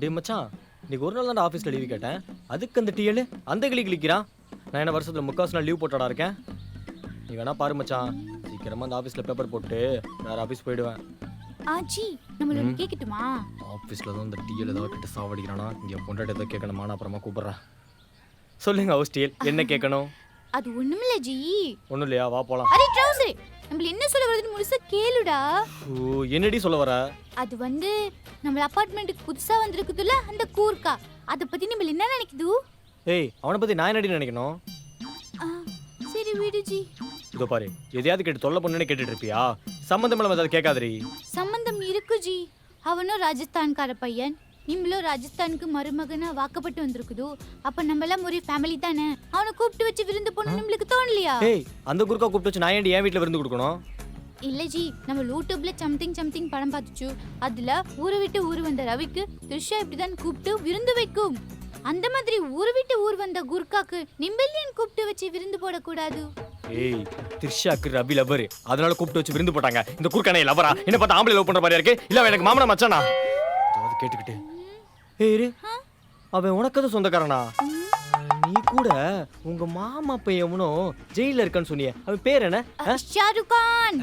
டேய் மச்சான் இன்னைக்கு ஒரு நாள் தான் ஆஃபீஸில் லீவு கேட்டேன். அதுக்கு அந்த டிஎல் அந்த கிளி கிளிக்கிறான் நான் என்ன வருஷத்தில் முக்காசு நாள் லீவ் போட்டாடா இருக்கேன்? நீ வேணா பாரு மச்சான். சீக்கிரமா அந்த ஆஃபீஸில் பேப்பர் போட்டு வேற ஆஃபீஸ் போயிடுவேன். ஆச்சி நம்மள ஒண்ணு கேக்கட்டுமா? ஆஃபீஸில் தான் இந்த டிஎல் ஏதாவது கிட்ட சாவடிக்கிறானா? இங்கே பொண்டாட்டி ஏதோ கேட்கணுமா நான் அப்புறமா கூப்பிட்றேன். சொல்லுங்க ஹவுஸ் டிஎல் என்ன கேட்கணும் அது ஒண்ணுமில்ல ஜி. ஒன்றும் இல்லையா? வா போலாம். அரே ட்ரௌசரே நம்மள என்ன சொல்ல வருதுன்னு முழுசா கேளுடா. ஓ என்னடி சொல்ல வர? அது வந்து நம்ம அபார்ட்மெண்ட்டுக்கு புதுசா வந்திருக்குதுல அந்த கூர்க்கா அத பத்தி நம்ம என்ன நினைக்குது? ஏய் அவனை பற்றி நான் என்னடி நினைக்கணும்? சரி விடு ஜி. இதோ பாரு எதையாவது கேட்டு தொல்லை பண்ணுன்னு கேட்டுட்டு இருப்பியா சம்மந்தம் இல்லாம ஏதாவது கேட்காதடி. சம்பந்தம் இருக்கு ஜி. அவனும் ராஜஸ்தான்கார பையன். நீங்களும் ராஜஸ்தானுக்கு மருமகனா வாக்கப்பட்டு வந்திருக்குது அப்ப நம்ம எல்லாம் ஒரே ஃபேமிலி தானே? அவனை கூப்பிட்டு வச்சு விருந்து போன நம்மளுக்கு தோணலையா? ஏய் அந்த குறுக்கா கூப்பிட்டு வச்சு நான் ஏன்டி என் வீட்டில் விருந்து கொடுக்கணும்? இல்ல ஜி நம்ம யூடியூப்ல சம்திங் சம்திங் படம் பார்த்துச்சு. அதுல ஊரை விட்டு ஊர் வந்த ரவிக்கு த்ரிஷா இப்படிதான் கூப்பிட்டு விருந்து வைக்கும். அந்த மாதிரி ஊரை விட்டு ஊர் வந்த குர்காக்கு நிம்பல்லியன் கூப்பிட்டு வச்சு விருந்து போடக்கூடாது. ஏய் த்ரிஷாக்கு ரவி லவர் அதனால கூப்பிட்டு வச்சு விருந்து போட்டாங்க. இந்த குறுக்கானே லவரா என்ன பார்த்தா ஆம்பளை லவ் பண்ற மாதிரியா இருக்கு? இல்ல எனக்கு மாமனா மச்சானா? கேட்டுக்கிட்டு. ஏய் இரு. அவன் உனக்கு சொந்தக்காரனா? நீ கூட உங்க மாமா பையனும் ஜெயில இருக்கான்னு சொன்னியே. அவன் பேர் என்ன? ஷாருக் கான்.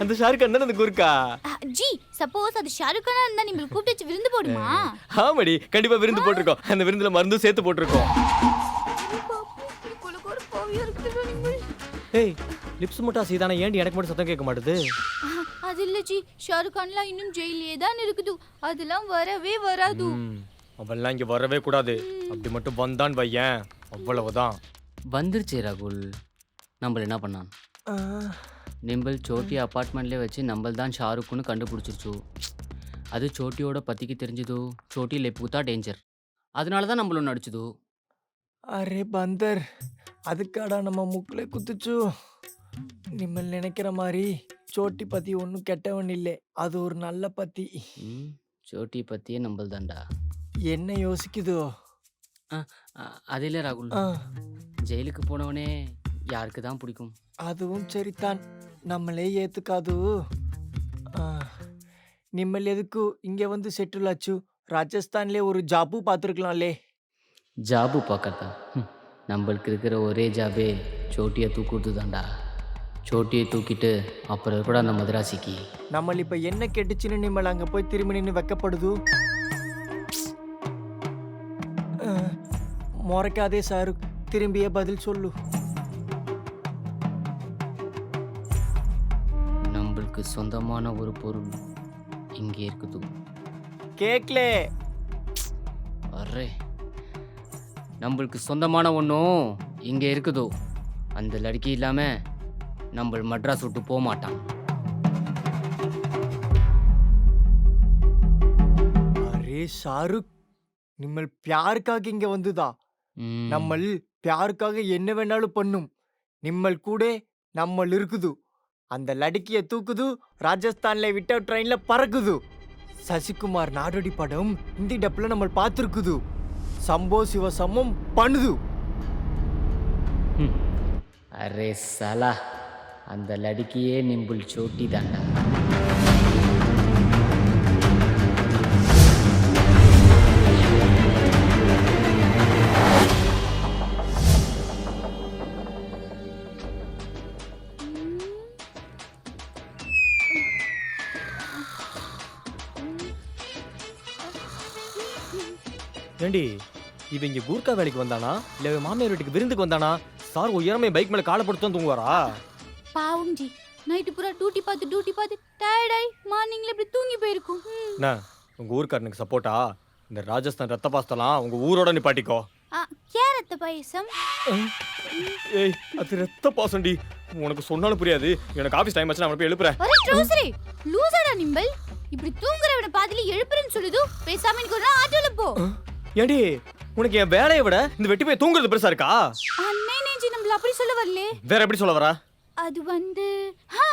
அந்த ஷாருக் தானே அந்த குறுக்கா அஹ், ஜி சப்போஸ் அது ஷாருக் கானா இருந்தா நீங்க கூப்பிட்டு வச்சு விருந்து போடுமா? ஆமாடி. கண்டிப்பா விருந்து போட்டிருக்கோம். அந்த விருந்துல மருந்தும் சேர்த்து போட்டிருக்கோம். ஏய் லிப்ஸ் மட்டும் சீதானா ஏன்டி எனக்கு மட்டும் சத்தம் கேட்க மாட்டுது? அது இல்ல ஜி ஷாருக் கான்லாம் இன்னும் ஜெயிலே தான் இருக்குது. அதெல்லாம் வரவே வராது. ம், அவன்லாம் இங்க வரவே கூடாது. அப்படி மட்டும் வந்தான் வையேன். அவ்வளவுதான். வந்துருச்சு ராகுல். நம்மள என்ன பண்ணான்? நிம்பல் சோட்டி அப்பார்ட்மெண்ட்லேயே வச்சு நம்மள் தான் ஷாருக்குன்னு கண்டுபிடிச்சிருச்சு. அது சோட்டியோட பத்திக்கு தெரிஞ்சது? சோட்டி லெப்புக்கு தான் டேஞ்சர் அதனால தான் நம்மளும் நடிச்சது அரே பந்தர். அதுக்காடா நம்ம முக்கில் குத்துச்சு. நிம்மல் நினைக்கிற மாதிரி. சோட்டி பத்தி ஒன்றும் கெட்டவன் இல்லை. அது ஒரு நல்ல பத்தி. ம். சோட்டி பற்றியே நம்மள் தான்டா என்ன யோசிக்குதோ? அது இல்லை ராகுல். ஆ, ஜெயிலுக்கு போனவனே யாருக்கு தான் பிடிக்கும்? அதுவும் சரிதான். நம்மளே ஏத்துக்காது? ஆ, நிம்மல் எதுக்கு? இங்க வந்து செட்டில் ஆச்சு. ராஜஸ்தான்ல ஒரு ஜாபு பார்த்துருக்கலாம்லே ஜாபு பார்க்கறதா நம்மளுக்கு இருக்கிற ஒரே ஜாபே சோட்டியை தூக்குறது தான்டா சோட்டியை தூக்கிட்டு அப்புறம் இருக்கடா அந்த மதராசிக்கு? நம்ம இப்ப என்ன கெட்டுச்சுன்னு நிம்மல் அங்க போய் திரும்பி நின்று வைக்கப்படுது? ஆ, முறைக்காதே சாரு திரும்பியே பதில் சொல்லு. நம்மளுக்கு சொந்தமான ஒரு பொருள் இங்கே இருக்குது. கேக்கலே அரே நம்மளுக்கு சொந்தமான ஒன்றும் இங்கே இருக்குதோ? அந்த லடுக்கி இல்லாமல் நம்ம மட்ராஸ் விட்டு போக மாட்டான் அரே ஷாருக் நிம்மல் பியாருக்காக இங்க வந்துதா? நம்மள் பியாருக்காக என்ன வேணாலும் பண்ணும். நிம்மல் கூட நம்மள் இருக்குது. அந்த லடுக்கிய தூக்குது ராஜஸ்தான்ல விட்ட ட்ரெயின்ல பறக்குது. சசிகுமார் நாடோடி படம் ஹிந்தி டப்ல நம்ம பார்த்துருக்குது. சம்போ சிவசமம் பண்ணுது. அரே சலா. அந்த லடுக்கியே நிம்புல் சோட்டி தான் ஏண்டி இவன் இங்க கூர்க்கா வேலைக்கு வந்தானா? இல்ல மாமியார் வீட்டுக்கு விருந்துக்கு வந்தானா? சார் உயரமே பைக் மேல காலை போட்டு தான் தூங்குவாரா? பாவம் ஜி நைட்டு பூரா டியூட்டி பார்த்து டியூட்டி பார்த்து டயர்டாய் மார்னிங்ல இப்படி தூங்கி போயிருக்கும். என்ன உங்க ஊர்க்காரனுக்கு சப்போர்ட்டா இந்த ராஜஸ்தான் ரத்த பாஸ்தலாம் உங்க ஊரோட நிப்பாட்டிக்கோ. ஆ, கேரத்த பாயசம்? ஏய் அது ரத்த பாசம்டி. உனக்கு சொன்னாலும் புரியாது. எனக்கு ஆபீஸ் டைம் ஆச்சு நான் போய் எழுப்புறேன். ஒரே ட்ரௌசரே லூசாடா நிம்பல். இப்படி தூங்குறவன பாதியில எழுப்புறேன்னு சொல்லுது. பேசாம இன்னைக்கு ஒரு ஆட்டோல போ. ஏண்டி உனக்கு என் வேலையை விட இந்த வெட்டி போய் தூங்குறது பெருசா இருக்கா? அண்ணே நேஜி நம்மள அப்படி சொல்ல வரலே வேற எப்படி சொல்ல வரா? அது வந்து ஹா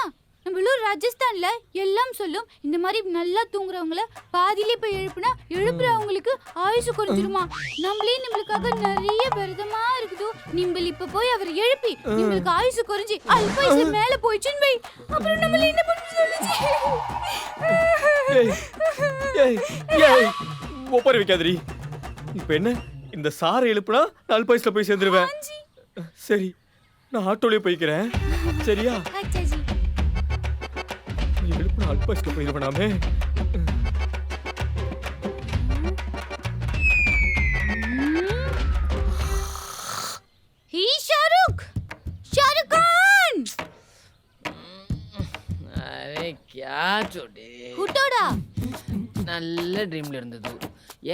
நம்ம ஊர் ராஜஸ்தான்ல எல்லாம் சொல்லும். இந்த மாதிரி நல்லா தூங்குறவங்கள பாதியிலே போய் எழுப்புனா எழுப்புறவங்களுக்கு ஆயுசு குறைஞ்சிருமா நம்மளே நம்மளுக்காக நிறைய விரதமா இருக்குது. நிம்பல் இப்ப போய் அவர் எழுப்பி நம்மளுக்கு ஆயுசு குறைஞ்சி அல்பாயுசு மேல போயிடுச்சுன்னு வை. அப்புறம் நம்மள என்ன பண்ண சொல்லுச்சு ஒப்பாரி வைக்காதடி. இப்போ என்ன? இந்த சாரை எழுப்புனா நாலு பைசில் போய் சேர்ந்துருவேன். சரி. நான் ஆட்டோலயே போய்க்கிறேன். சரியா? எழுப்புனா நாலு பைசில் போயிருவேனாமே நல்ல ட்ரீம்ல இருந்தது.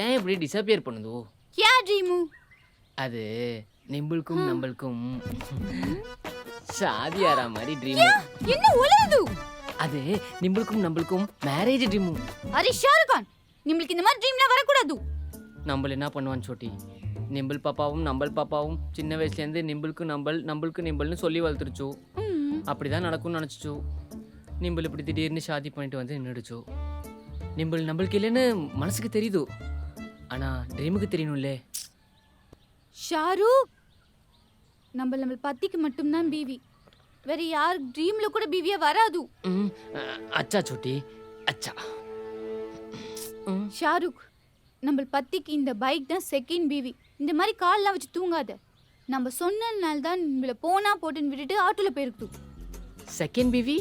ஏன் இப்படி டிசப்பியர் பண்ணுது? கியா ட்ரீமு அது நிம்பிள்க்கும் நம்மளுக்கும் ஆற மாதிரி ட்ரீம் என்ன உலகுது அது நிம்பிள்க்கும் நம்மளுக்கும் மேரேஜ் ட்ரீமு அரே ஷாருக் கான் உங்களுக்கு இந்த மாதிரி ட்ரீம்லாம் வரக்கூடாது. நம்மள என்ன பண்ணுவான் சோட்டி? நிம்பிள் பாப்பாவும் நம்பல் பாப்பாவும் சின்ன வயசுலேருந்து நிம்பிளுக்கு நம்பல் நம்பளுக்கு நிம்பிள்னு சொல்லி வளர்த்துருச்சோ. அப்படிதான் நடக்கும்னு நினச்சிச்சோ. நிம்பிள் இப்படி திடீர்னு ஷாதி பண்ணிட்டு வந்து நின்றுச்சோ நிம்பிள் நம்மளுக்கு இல்லைன்னு மனசுக்கு தெரியுது. ஆனால் ட்ரீமுக்கு தெரியணும்ல. ஷாருக் நம்ம நம்ம பத்திக்கு மட்டும் தான் பீவி வேற யார் ட்ரீம்ல கூட பீவியே வராது. அச்சா சுட்டி அச்சா. ஷாருக் நம்ம பத்திக்கு இந்த பைக் தான் செகண்ட் பீவி இந்த மாதிரி கால்லாம் வச்சு தூங்காத. நம்ம சொன்னதுனால தான் உங்களை போனா போட்டுன்னு விட்டுட்டு ஆட்டோவில் போயிருக்கு செகண்ட் பீவி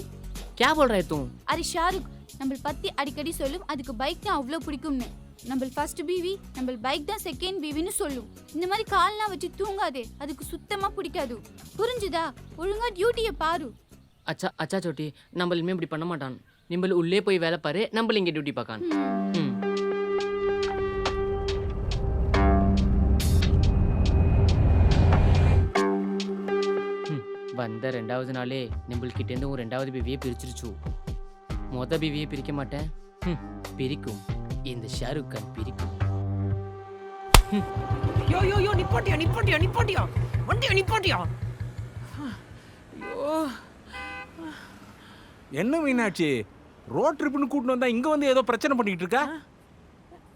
கே बोल रहे तुम ஷாருக் நம்ம பத்தி அடிக்கடி சொல்லும். அதுக்கு பைக் தான் அவ்வளோ பிடிக்கும்னு. நம்ம ஃபர்ஸ்ட் பீவி நம்ம பைக் தான் செகண்ட் பீவின்னு சொல்லும். இந்த மாதிரி கால்லாம் வச்சு தூங்காதே அதுக்கு சுத்தமா பிடிக்காது. புரிஞ்சுதா? ஒழுங்கா டியூட்டியை பாரு. அச்சா அச்சா சோட்டி நம்ம இனிமே இப்படி பண்ண மாட்டான். நிம்பல் உள்ளே போய் வேலை பாரு நம்மள இங்கே டியூட்டி பார்க்கான். ம். ம், வந்த ரெண்டாவது நாளே நிம்பிள் கிட்டேருந்து ஒரு ரெண்டாவது பிவியை பிரிச்சிருச்சு. மொத பிவியை பிரிக்க மாட்டேன். பிரிக்கும். இந்த ஷாருக் கான் பிரிக்கும். யோ யோ யோ நிப்பாட்டியா நிப்பாட்டியா நிப்பாட்டியா? வண்டியா நிப்பாட்டியா? ஐயோ. என்ன மீனாட்சி? ரோட் ட்ரிப்னு கூட்டிட்டு வந்தா இங்க வந்து ஏதோ பிரச்சனை பண்ணிட்டு இருக்கா?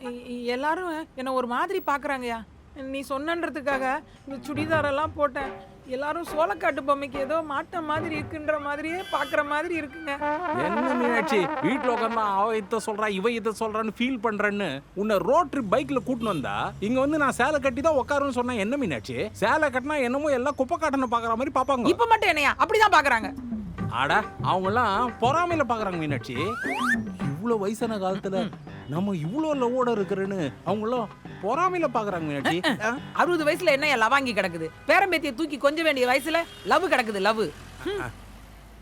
இ- இ- எல்லாரும் என்னை ஒரு மாதிரி பார்க்குறாங்கய்யா. நீ சொன்னன்றதுக்காக இந்த சுடிதாரெல்லாம் போட்டேன். எல்லாரும் சோளக்காட்டு பொம்மைக்கு ஏதோ மாட்ட மாதிரி இருக்குன்ற மாதிரியே பார்க்குற மாதிரி இருக்குங்க. என்ன மீனாட்சி வீட்டுல உட்காந்தா அவ இத சொல்றா இவ இத சொல்றான்னு ஃபீல் பண்றேன்னு உன்னை ரோட் ட்ரிப் பைக்ல கூட்டிட்டு வந்தா இங்க வந்து நான் சேலை கட்டி தான் உட்காருன்னு சொன்னா என்ன மீனாட்சி? சேலை கட்டினா என்னமோ எல்லாம் குப்பை காட்டணும் பாக்குற மாதிரி பாப்பாங்க. இப்போ மட்டும் என்னையா? அப்படிதான் பார்க்குறாங்க ஆட அவங்க எல்லாம் பொறாமையில பாக்குறாங்க மீனாட்சி. இவ்வளவு வயசான காலத்துல நம்ம இவ்வளோ லவோட இருக்கிறேன்னு அவங்க எல்லாம் பொறாமையில பாக்குறாங்க மீனாட்சி அறுபது வயசுல என்னையா லவாங்கி கிடக்குது? பேரம்பேத்தியை தூக்கி கொஞ்ச வேண்டிய வயசுல லவ் கிடக்குது லவ்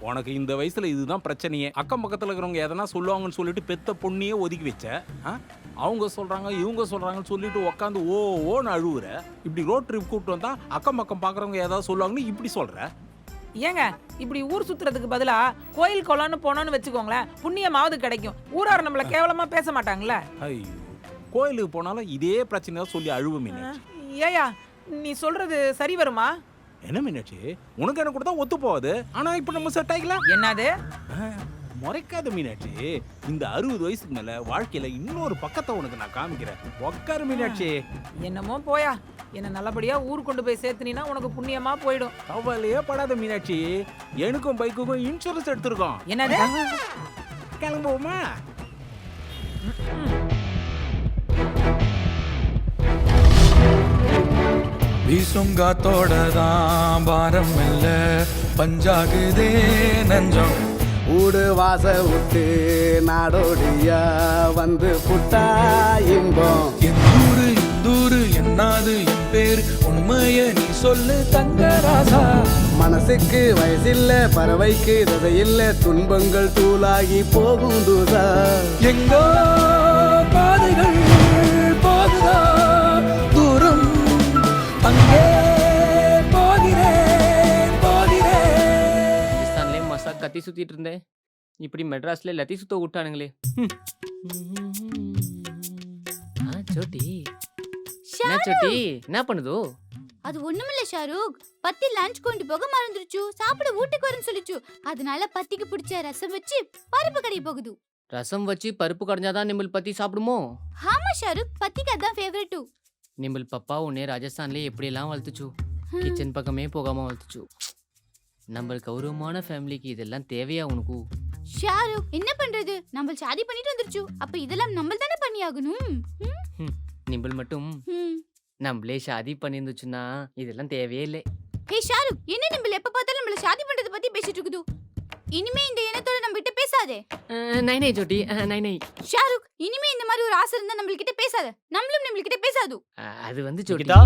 உனக்கு இந்த வயசுல இதுதான் பிரச்சனையே. அக்கம் பக்கத்துல இருக்கிறவங்க எதனா சொல்லுவாங்கன்னு சொல்லிட்டு பெத்த பொண்ணையே ஒதுக்கி வச்ச? அவங்க சொல்றாங்க இவங்க சொல்றாங்கன்னு சொல்லிட்டு உட்காந்து ஓ ஓன்னு அழுவுற இப்படி ரோட் ட்ரிப் கூப்பிட்டு வந்தா அக்கம் பக்கம் பாக்குறவங்க ஏதாவது சொல்லுவாங்கன்னு இப்படி சொல்ற? ஏங்க இப்படி ஊர் சுத்துறதுக்கு பதிலா கோயில் குளம்னு போனோம்னு வச்சுக்கோங்களேன் புண்ணியமாவது கிடைக்கும். ஊரார் நம்மள கேவலமா பேச மாட்டாங்கல்ல? ஐயோ. கோயிலுக்கு போனாலும் இதே பிரச்சனை தான் சொல்லி அழுவ மீனாட்சி. ஏயா நீ சொல்றது சரி வருமா? என்ன மீனாட்சி? உனக்கு எனக்கு கூட தான் ஒத்து போகுது. ஆனா இப்ப நம்ம செட் ஆகிக்கல என்னது? முறைக்காத மீனாட்சி. இந்த அறுபது வயசுக்கு மேல வாழ்க்கையில இன்னொரு பக்கத்தை உனக்கு நான் காமிக்கிறேன். உக்காரு மீனாட்சி. என்னமோ போயா. என்ன நல்லபடியா ஊர் கொண்டு போய் சேர்த்துனீன்னா உனக்கு புண்ணியமா போயிடும். கவலையே படாத மீனாட்சி. எனக்கும் பைக்குக்கும் இன்சூரன்ஸ் எடுத்திருக்கோம். என்னது? கிளம்புவோமா? வீசும் காத்தோட தான் பாரம் இல்ல பஞ்சாகுதே நஞ்சம். ஊடு வாச விட்டு நாடோடியா வந்து புட்டா இன்பம். எந்தூரு இந்தூரு என்னாது என் பேர் உண்மைய நீ சொல்லு தங்கராசா. மனசுக்கு வயசில்ல பறவைக்கு ததையில்ல துன்பங்கள் தூளாகி போகும் தூசா. எங்கோ பாதைகள் போகுதா? அங்கே போகிறேன் போகிறேன். ராஜஸ்தான்லேயே மசா கத்தி சுத்திட்டு இருந்தேன் இப்படி மெட்ராஸ்ல லத்தி சுத்த விட்டானுங்களே. ம். ஆ சோட்டி என்ன சோட்டி என்ன பண்ணுதோ? அது ஒண்ணுமில்ல ஷாருக். பத்தி லஞ்ச் கொண்டு போக மறந்துருச்சு. சாப்பிட வீட்டுக்கு வரேன்னு சொல்லிச்சு. அதனால பத்திக்கு பிடிச்ச ரசம் வச்சு பருப்பு கடை போகுது. ரசம் வச்சு பருப்பு கடைஞ்சாதான் நிம்பிள் பத்தி சாப்பிடுமோ? ஆமா ஷாருக். பத்திக்கு அதான் ஃபேவரட்டு நிம்பிள் பப்பா உன்னே ராஜஸ்தான்லேயே எப்படியெல்லாம் வளர்த்துச்சு? கிச்சன் பக்கமே போகாம வளர்த்துச்சு. நம்ம கௌரவமான ஃபேமிலிக்கு இதெல்லாம் தேவையா உனக்கு? ஷாருக் என்ன பண்றது? நம்ம சாதி பண்ணிட்டு வந்துருச்சு. அப்ப இதெல்லாம் நம்ம தானே பண்ணியாகணும்? ம்? நிம்பிள் மட்டும். நம்மளே ஷாதி பண்ணியிருந்துச்சுன்னா இதெல்லாம் தேவையே இல்லை. ஹே ஷாருக் என்ன நம்ம எப்ப பார்த்தாலும் நம்மள ஷாதி பண்றத பத்தி பேசிட்டு இருக்குது. இனிமே இந்த எண்ணத்தோட நம்ம கிட்ட பேசாதே. நை நை அஹ், நை நை. ஷாருக் இனிமே இந்த மாதிரி ஒரு ஆசை இருந்தா நம்ம கிட்ட பேசாத. நம்மளும் நம்ம கிட்ட பேசாது அது வந்து நிகிதா?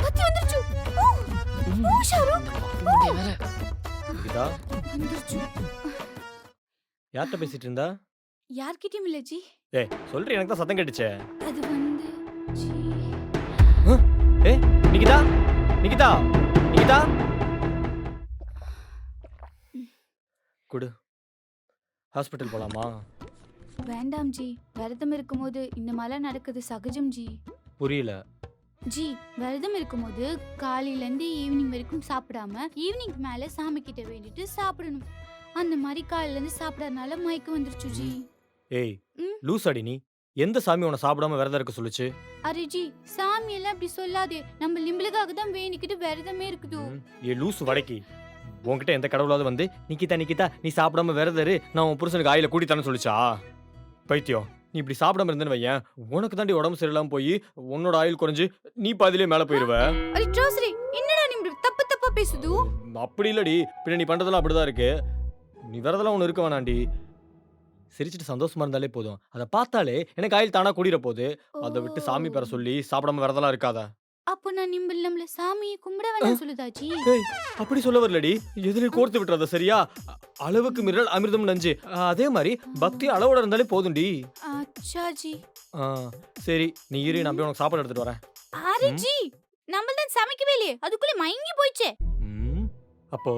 பத்தி வந்துருச்சு. ஓ, ஓ ஷாருக். இதா வந்துருச்சு. யார்கிட்ட பேசிட்டு இருந்தா? யார்கிட்டயும் இல்ல ஜி. ஏய் சொல்றேன் எனக்கு தான் சத்தம் கேட்டுச்சே. அது வந்து ஜி. ஏ நிகிதா நிகிதா நிகிதா குடு. ஹாஸ்பிட்டல் போலாமா? வேண்டாம் ஜி. விரதம் இருக்கும்போது இந்த மாதிரிலாம் நடக்குது. சகஜம் ஜி. புரியல. ஜி விரதம் இருக்கும்போது காலையில இருந்து ஈவினிங் வரைக்கும் சாப்பிடாம ஈவினிங் மேல சாமி கிட்ட வேண்டிட்டு சாப்பிடணும். அந்த மாதிரி காலையில இருந்து சாப்பிடறதுனால மயக்கம் வந்துருச்சு ஜி. ஏய் ம். லூஸ் அடி நீ. எந்த சாமி உன்னை சாப்பிடாம விரதம் இருக்க சொல்லுச்சு? அரே ஜி சாமி எல்லாம் அப்படி சொல்லாதே. நம்ம லிம்பலுக்காக தான் வேண்டிக்கிட்டு விரதமே இருக்குது. ம், ஏ லூஸ் வடக்கி. உன்கிட்ட எந்த கடவுளாவது வந்து நிக்கிதா நிக்கிதா நீ சாப்பிடாம விரதம் இரு நான் உன் புருஷனுக்கு ஆயில கூட்டி தரேன்னு சொல்லுச்சா? பைத்தியம் நீ இப்படி சாப்பிடாம இருந்தேன்னு வையன் உனக்கு தாண்டி உடம்பு சரியில்லாம போய் உன்னோட ஆயுள் குறைஞ்சு நீ பாதிலே மேல போயிருவ. என்னடா நீ தப்பு தப்பா பேசுது? அப்படி இல்லடி பின்ன நீ பண்றதெல்லாம் அப்படிதான் இருக்கு. நீ விரதெல்லாம் ஒன்று இருக்க வேணாண்டி. சிரிச்சிட்டு சந்தோஷமா இருந்தாலே போதும். அதை பார்த்தாலே எனக்கு ஆயில் தானா கூடிற போகுது அதை விட்டு சாமி பெற சொல்லி சாப்பிடாம விரதெல்லாம் இருக்காத. அப்போ நான் நிம்பல் நம்மள சாமியை கும்பிட வேணாம் சொல்லுதா ஜி ஏய் அப்படி சொல்ல வரலடி. எதுலயும் கோர்த்து விட்டுறத சரியா? அளவுக்கு மிரல் அமிர்தம் நஞ்சு. அதே மாதிரி பக்தி அளவோட இருந்தாலே போதும்டி. அச்சா ஜி ஆ, சரி நீ இரு நான் போய் உனக்கு சாப்பாடு எடுத்துட்டு வரேன். அரே ம். ஜி நம்ம தான் சமைக்கவே இல்லையே. அதுக்குள்ள மயங்கி போயிச்சே ம், அப்போ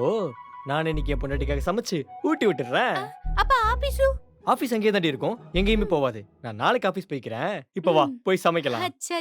நான் இன்னைக்கு என் பொண்டாட்டிக்காக சமைச்சு ஊட்டி விட்டுறேன் அப்ப ஆபீஸு ஆபீஸ் அங்கேயே தாண்டி இருக்கும். எங்கேயுமே போவாது. நான் நாளைக்கு ஆபீஸ் போய்க்கிறேன். இப்போ வா. போய் சமைக்கலாம். அச்சா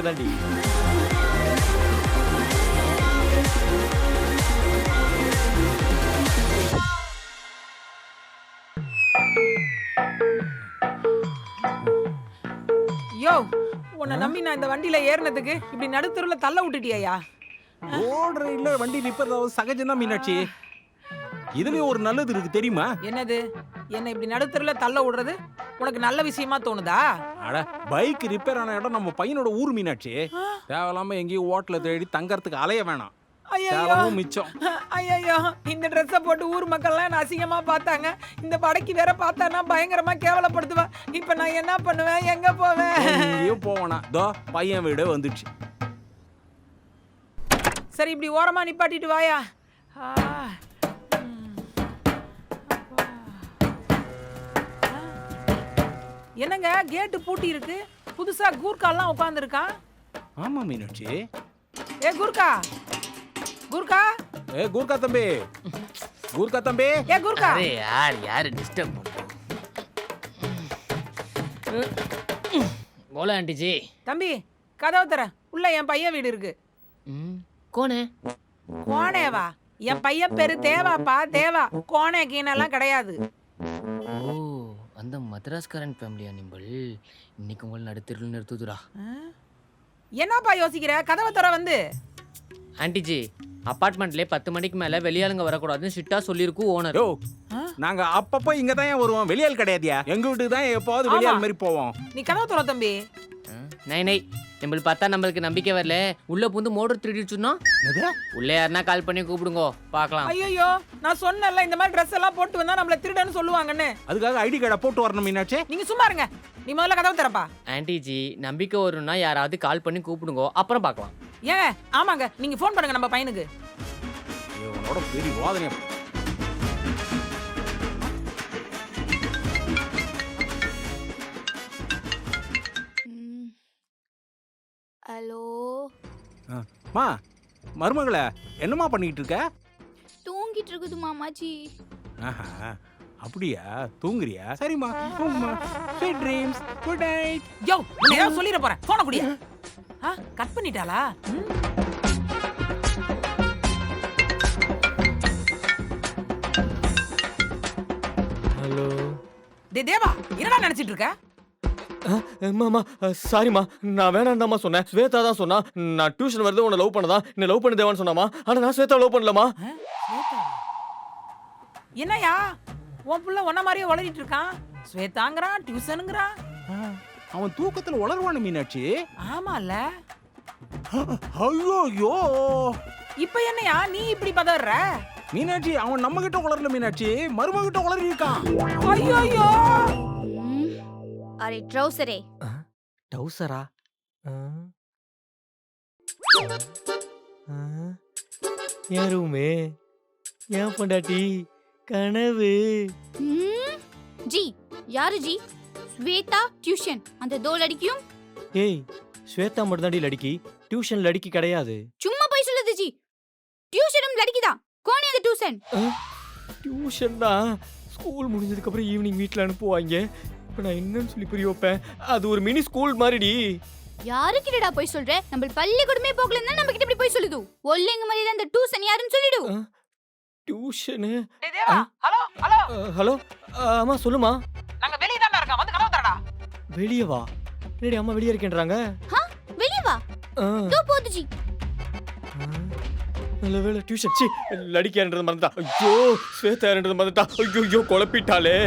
ஜி உனக்கு தாண்டி யோ உன்னை நம்பி நான் இந்த வண்டியில ஏறினதுக்கு இப்படி நடுத்தருல தள்ள விட்டுட்டியா ஓடுற இல்ல வண்டி ஆகுது சகஜம் தான் மீனாட்சி. இதுலயும் ஒரு நல்லது இருக்கு தெரியுமா? என்னது? என்னை இப்படி நடுத்தருல தள்ள விடுறது? உனக்கு நல்ல விஷயமா தோணுதா? அட பைக் ரிப்பேர் ஆன இடம் நம்ம பையனோட ஊர் மீனாட்சி. தேவையில்லாம எங்கேயும் ஓட்டல தேடி தங்கறதுக்கு அலைய வேணாம். செலவும் மிச்சம். ஐயோ இந்த ட்ரெஸ்ஸை போட்டு ஊர் மக்கள்லாம் என்ன அசிங்கமா பார்த்தாங்க? இந்த படைக்கு வேற பார்த்தானா பயங்கரமா கேவலப்படுத்துவா. இப்ப நான் என்ன பண்ணுவேன்? எங்க போவேன்? எங்கேயும் போவனா? தோ பையன் வீடு வந்துடுச்சு. சரி இப்படி ஓரமா நிப்பாட்டிட்டு வாயா. என்னங்க கேட்டு பூட்டி இருக்கு? புதுசா கூர்க்காலாம் உட்காந்துருக்கான் ஆமா மீனாட்சி. ஏ கூர்க்கா கூர்க்கா ஏ கூர்க்கா தம்பி. கூர்க்கா தம்பி. ஏ கூர்க்கா அரே யார் யார் டிஸ்டர்ப் போல ஆண்டி ஜி தம்பி கதவு தர உள்ள என் பையன் வீடு இருக்கு. கோனே கோணேவா? என் பையன் பேரு தேவாப்பா தேவா. கோணே கீனெல்லாம் கிடையாது. அந்த மദ്രാஸ்காரன் ஃபேமிலியா நிம்பல்? இன்னைக்கு உங்களை நடுத்தருள் நிறுத்துதுடா? என்னப்பா யோசிக்கிற? கதவை தர வந்து. ஆண்டி ஜி அப்பார்ட்மெண்ட்லேயே பத்து மணிக்கு மேலே வெளியாளுங்க வரக்கூடாதுன்னு ஸ்ட்ரிக்டாக சொல்லியிருக்கும் ஓனர் யோ? நாங்க அப்பப்போ இங்க தான் ஏன் வருவோம்? வெளியால் கிடையாதியா? எங்க வீட்டுக்கு தான் எப்போவாது வெளியால். மாதிரி போவோம். நீ கதவை தர தம்பி. நை நை. நம்மளுக்கு பார்த்தா நம்மளுக்கு நம்பிக்கை வரல. உள்ள பூந்து மோட்டர் திருடிடுச்சுன்னா உள்ள யாருன்னா கால் பண்ணி கூப்பிடுங்க. பார்க்கலாம். ஐயோ நான் சொன்னேன்ல இந்த மாதிரி ட்ரெஸ் எல்லாம் போட்டு வந்தா நம்மள திருடன்னு சொல்லுவாங்கன்னு. அதுக்காக ஐடி கார்டை போட்டு வரணும் மீனாட்சி. நீங்க சும்மா இருங்க. நீ முதல்ல கதவை திறப்பா. ஆண்டி ஜி நம்பிக்கை வரும்னா யாராவது கால் பண்ணி கூப்பிடுங்க. அப்புறம் பார்க்கலாம். ஏங்க ஆமாங்க நீங்க ஃபோன் பண்ணுங்க நம்ம பையனுக்கு. இவனோட பெரிய வாதனை ஹலோ? மா மருமகளே என்னம்மா பண்ணிட்டு இருக்க தூங்கிட்டு இருக்குது மாமாச்சி ஆஹா அப்படியா? தூங்குறியா? சரிம்மா தூங்குமா ஸ்வீட் ட்ரீம்ஸ் குட் நைட் யோ உன்னை ஏதாவது சொல்லிட போறேன். போன குடியா. ஆ கட் பண்ணிட்டாளா? ம். ஹலோ. டேய் தேவா என்னடா நினைச்சிட்டு இருக்க? மாமா சாரிம்மா. நான் வேணாம்தாம்மா சொன்னேன். ஸ்வேதா தான் சொன்னா நான் டியூஷன் வருது உன்னை லவ் பண்ணதா? என்ன லவ் பண்ண தேவான்னு சொன்னாமா ஆனா நான் ஸ்வேதா லவ் பண்ணலமா? என்னய்யா? உன் புள்ள ஒன்ன மாதிரியே வளரிட்டு இருக்கான். ஸ்வேதாங்கிறான் டியூஷனுங்கிறான் அவன் தூக்கத்துல உளருவானு மீனாட்சி. ஆமால ஐயோ இப்ப என்னய்யா? நீ இப்படி பதற மீனாட்சி அவன் நம்ம கிட்ட உளரல மீனாட்சி. மருமக கிட்ட உளறி இருக்கான் ஐயோ. அரே ட்ரௌசரே டவுசரா என் ரூமே ஏன் பொண்டாட்டி கனவு. ம். ஜி யாரு ஜி? ஸ்வேதா டியூஷன். அந்த தோல் அடிக்கும் ஏய் ஸ்வேதா மட்டும் லடிக்கி. டியூஷன் லடிக்கி கிடையாது. சும்மா போய் சொல்லுது ஜி. டியூஷனும் லடிக்குதான் கோணி அந்த டியூஷன். டியூஷன் தான். ஸ்கூல் முடிஞ்சதுக்கு அப்புறம் ஈவினிங் வீட்டில் அனுப்புவாங்க. இப்போ நான் என்னன்னு சொல்லி புரிய வைப்பேன்? அது ஒரு மினி ஸ்கூல் மாதிரிடி. யாருக்கிட்டடா போய் சொல்ற? நம்ம பள்ளிக்கூடமே போகலன்னா நம்ம கிட்ட இப்படி போய் சொல்லுது? ஒல்லிங்க மாதிரி தான் அந்த டியூஷன் யாருன்னு சொல்லிடு. Tuition hello hello. ஹலோ? அம்மா சொல்லுமா? நாங்க வெளிய தான் இருக்கோம். வந்து கதவு தரடா வெளியே வா என்னடி அம்மா வெளியே இருக்கேன்றாங்க? ஹா? வெளிய வா தோ போது ஜி. ஆ. நல்ல வேலை டியூஷன் சி லடிக்கான்றது மறந்துட்டா. ஐயோ ஸ்வேதான்றது மறந்துட்டா. ஐயோ ஐயோ குழப்பிட்டாளே.